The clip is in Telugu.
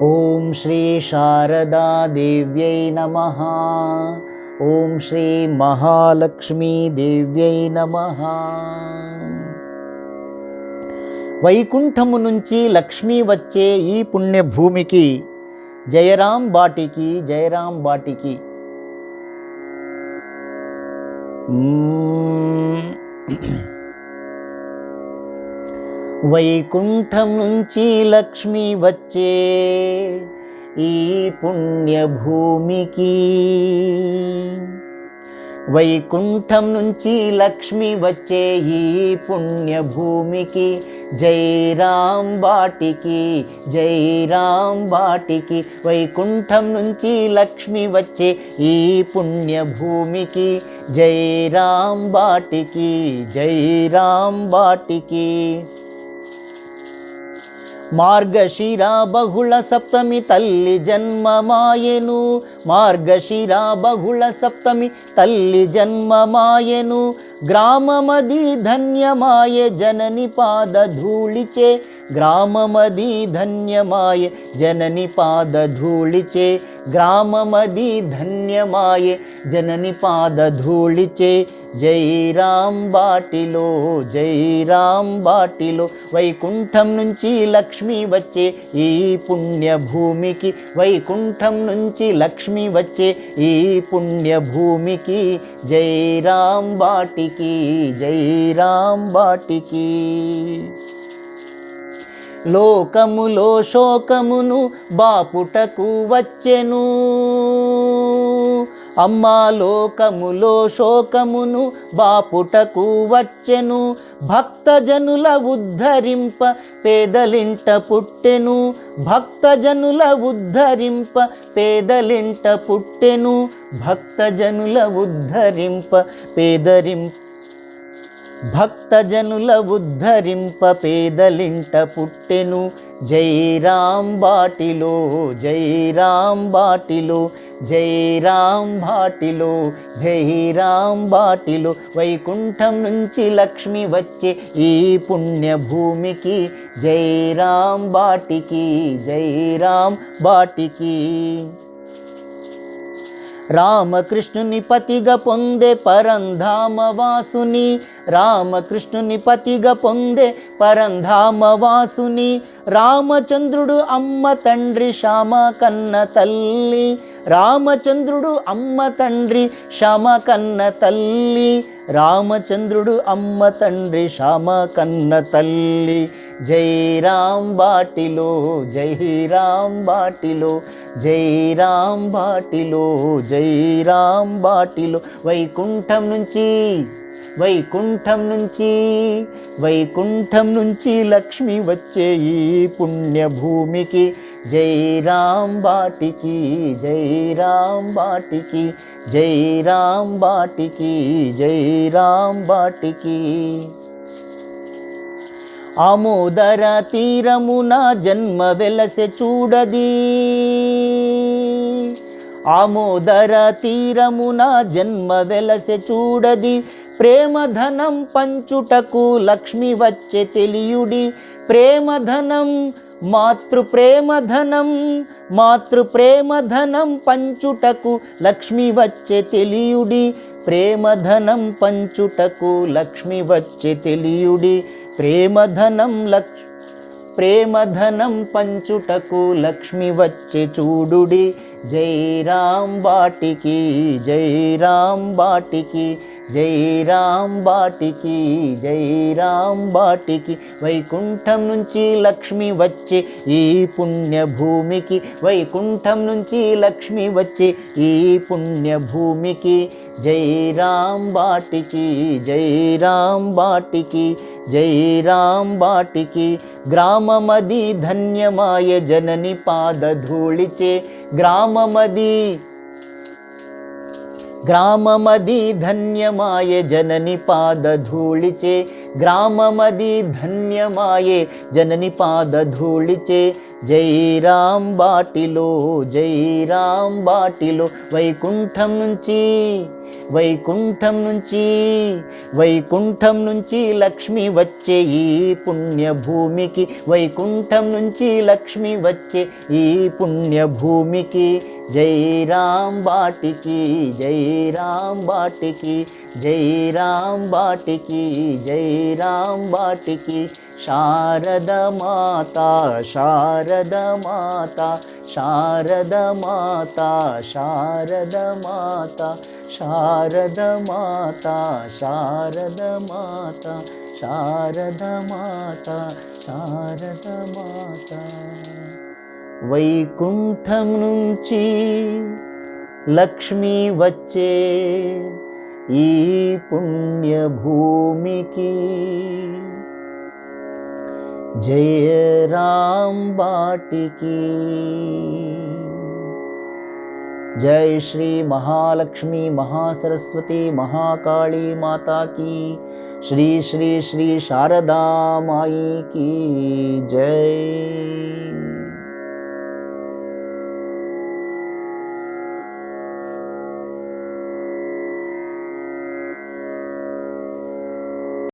ఓం శ్రీ శారదాదేవ్యై నమ. ఓం శ్రీ మహాలక్ష్మీదేవ్యై నమ. వైకుంఠము నుంచి లక్ష్మి వచ్చే ఈ పుణ్యభూమికి జయరాం బాటికి జయరాం బాటికి. మ్మ్. వైకుంఠం నుంచి లక్ష్మి వచ్చే ఈ పుణ్యభూమికి. వైకుంఠం నుంచి లక్ష్మి వచ్చే ఈ పుణ్యభూమికి. జై బాటికి జై రామ్ బాటికి. వైకుంఠం నుంచి లక్ష్మి వచ్చే ఈ పుణ్యభూమికి. జై బాటికి జై రాం బాటికి. మార్గశిర బహుళ సప్తమి తల్లి జన్మమాయెను మార్గశిర బహుళ సప్తమి తల్లి జన్మమాయెను గ్రామమది ధన్యమాయ జనని పాద ధూళిచే గ్రామమది ధన్యమాయ జనని పాద ధూళిచే గ్రామమది ధన్యమాయ జనని పాద ధూళిచే జై రామ్ బాటిలో జై రామ్ బాటిలో. వైకుంఠం నుంచి లక్ష్మి వచ్చే ఈ పుణ్యభూమికి వైకుంఠం నుంచి లక్ష్మి వచ్చే ఈ పుణ్యభూమికి జై రామ్ బాటికి జై రామ్ బాటికి. లోకములో శోకమును బాపుటకు వచ్చెను. అమ్మా లోకములో శోకమును బాపుటకు వచ్చెను. భక్తజనుల ఉద్ధరింప పేదలింట పుట్టెను. భక్తజనుల ఉద్ధరింప పేదలింట పుట్టెను. భక్తజనుల ఉద్ధరింప పేదరింప భక్తజనుల ఉద్ధరింప పేదలింట పుట్టెను. జైరాం బాటిలో జైరాం బాటిలో జైరాం బాటిలో జైరాం బాటిలో. వైకుంఠం నుంచి లక్ష్మి వచ్చే ఈ పుణ్యభూమికి జైరాం బాటికి జైరాం బాటికి. రామకృష్ణుని పతిగా పొందే పరంధామ వాసుని రామకృష్ణుని పతిగా పొందే పరంధామవాసుని రామచంద్రుడు అమ్మ తండ్రి శ్యామ కన్న తల్లి రామచంద్రుడు అమ్మ తండ్రి శ్యామ కన్న తల్లి రామచంద్రుడు అమ్మ తండ్రి శ్యామ కన్న తల్లి. జై రామ్ బాటిలో జై రామ్ బాటిలో జై రామ్ బాటిలో జై రామ్ బాటిలో వైకుంఠం నుంచి వైకుంఠ నుంచి వైకుంఠం నుంచి లక్ష్మి వచ్చే ఈ పుణ్యభూమికి. జై రామ్ బాటికి జై రామ్ బాటికి జై రామ్ బాటికి జై రామ్ బాటికి. ఆమోదర తీరమున జన్మ వెలసె చూడది. ఆమోదర తీరమున జన్మ వెలసె చూడది. ప్రేమధనం పంచుటకు లక్ష్మి వచ్చే తెలియుడి. ప్రేమధనం మాతృప్రేమధనం మాతృప్రేమధనం పంచుటకు లక్ష్మి వచ్చే తెలియుడి. ప్రేమధనం పంచుటకు లక్ష్మి వచ్చే తెలియుడి. ప్రేమధనం లక్ష్ ప్రేమధనం పంచుటకు లక్ష్మి వచ్చే చూడుడి. జై రాం బాటికి జై రాం బాటికి జై రామ్ బాటికి జై రామ్ బాటికి వైకుంఠం నుంచి లక్ష్మి వచ్చే ఈ పుణ్యభూమికి వైకుంఠం నుంచి లక్ష్మి వచ్చే ఈ పుణ్యభూమికి జై రామ్ బాటికి జై రామ్ బాటికి జై రామ్ బాటికి గ్రామమది ధన్యమాయ జనని పాదధూళిచే గ్రామమది గ్రామమది ధన్యమాయ జనని పాదధూళిచే. గ్రామమది ధన్యమాయే జనని పాదధూళిచే. జై రామ్ బాటిలో జై రామ్ బాటిలో వైకుంఠం నుంచి వైకుంఠం నుంచి వైకుంఠం నుంచి లక్ష్మి వచ్చే ఈ పుణ్యభూమికి. వైకుంఠం నుంచి లక్ష్మి వచ్చే ఈ పుణ్యభూమికి. జై రామ్ బాటికి జై రామ్ బాటికి జై రామ్ బాటికి జై రామ్ బాటికి శారద మాత శారద మాత శారద మాత శారద మాత శారద మాత శారద మాత శారద మాత శారద మాత. వైకుంఠం నుంచి లక్ష్మి వచ్చే ఈ పుణ్యభూమికి జయ రామ్ బాటికి జై శ్రీ మహాలక్ష్మి మహాసరస్వతి మహాకాళీ మాతా की श्री श्री श्री शारदा माई की जय